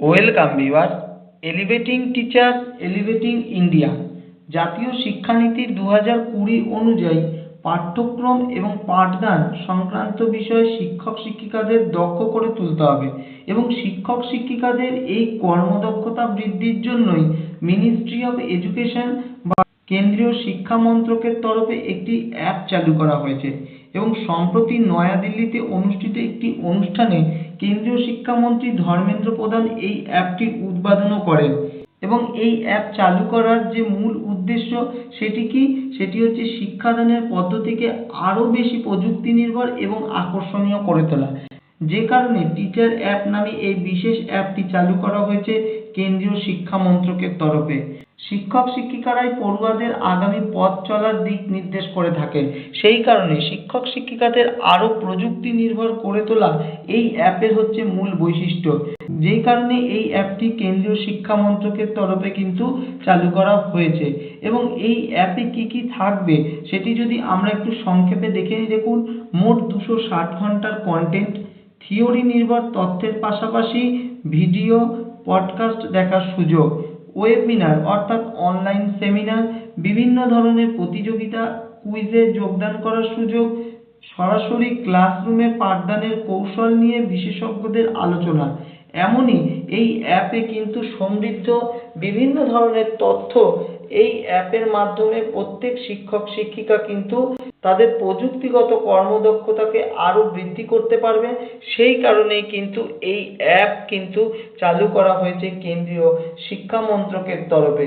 Welcome viewers, elevating teacher, elevating India জাতীয় শিক্ষানীতির দু হাজার কুড়ি অনুযায়ী পাঠ্যক্রম এবং পাঠদান সংক্রান্ত বিষয়ে শিক্ষক শিক্ষিকাদের দক্ষ করে তুলতে হবে এবং শিক্ষক শিক্ষিকাদের এই কর্মদক্ষতা বৃদ্ধির জন্যই মিনিস্ট্রি অফ এডুকেশন বা কেন্দ্রীয় শিক্ষা মন্ত্রকের তরফে একটি অ্যাপ চালু করা হয়েছে এবং সম্প্রতি নয়াদিল্লিতে অনুষ্ঠিত একটি অনুষ্ঠানে কেন্দ্রীয় শিক্ষামন্ত্রী ধর্মেন্দ্র প্রধান এই অ্যাপটি উদ্বোধনও করেন এবং এই অ্যাপ চালু করার যে মূল উদ্দেশ্য সেটি কি? সেটি হচ্ছে শিক্ষাদানের পদ্ধতিকে আরও বেশি প্রযুক্তি নির্ভর এবং আকর্ষণীয় করে তোলা। যে কারণে টিচার অ্যাপ নামে এই বিশেষ অ্যাপটি চালু করা হয়েছে কেন্দ্রীয় শিক্ষা মন্ত্রকের তরফে। শিক্ষক শিক্ষিকারাই পড়ুয়াদের আগামী পথ চলার দিক নির্দেশ করে থাকেন। সেই কারণে শিক্ষক শিক্ষিকাদের আরও প্রযুক্তি নির্ভর করে তোলা এই অ্যাপের হচ্ছে মূল বৈশিষ্ট্য। যেই কারণে এই অ্যাপটি কেন্দ্রীয় শিক্ষা মন্ত্রকের তরফে কিন্তু চালু করা হয়েছে। এবং এই অ্যাপে কি কি থাকবে সেটি যদি আমরা একটু সংক্ষেপে দেখে নিই দেখুন, মোট দুশো ষাট ঘণ্টার কন্টেন্ট থিওরি নির্ভর তথ্যের পাশাপাশি ভিডিও পডকাস্ট দেখার সুযোগ ওয়েবিনার অর্থাৎ অনলাইন সেমিনার বিভিন্ন ধরনের প্রতিযোগিতা কুইজে যোগদান করার সুযোগ, সরাসরি ক্লাসরুমে পাঠদানের কৌশল নিয়ে বিশেষজ্ঞদের আলোচনা। এমনই এই অ্যাপে কিন্তু সমৃদ্ধ বিভিন্ন ধরনের তথ্য এই অ্যাপের মাধ্যমে প্রত্যেক শিক্ষক শিক্ষিকা কিন্তু তাদের প্রযুক্তিগত কর্মদক্ষতাকে আরও বৃদ্ধি করতে পারবে। সেই কারণেই কিন্তু এই অ্যাপ কিন্তু চালু করা হয়েছে কেন্দ্রীয় শিক্ষা মন্ত্রকের তরফে।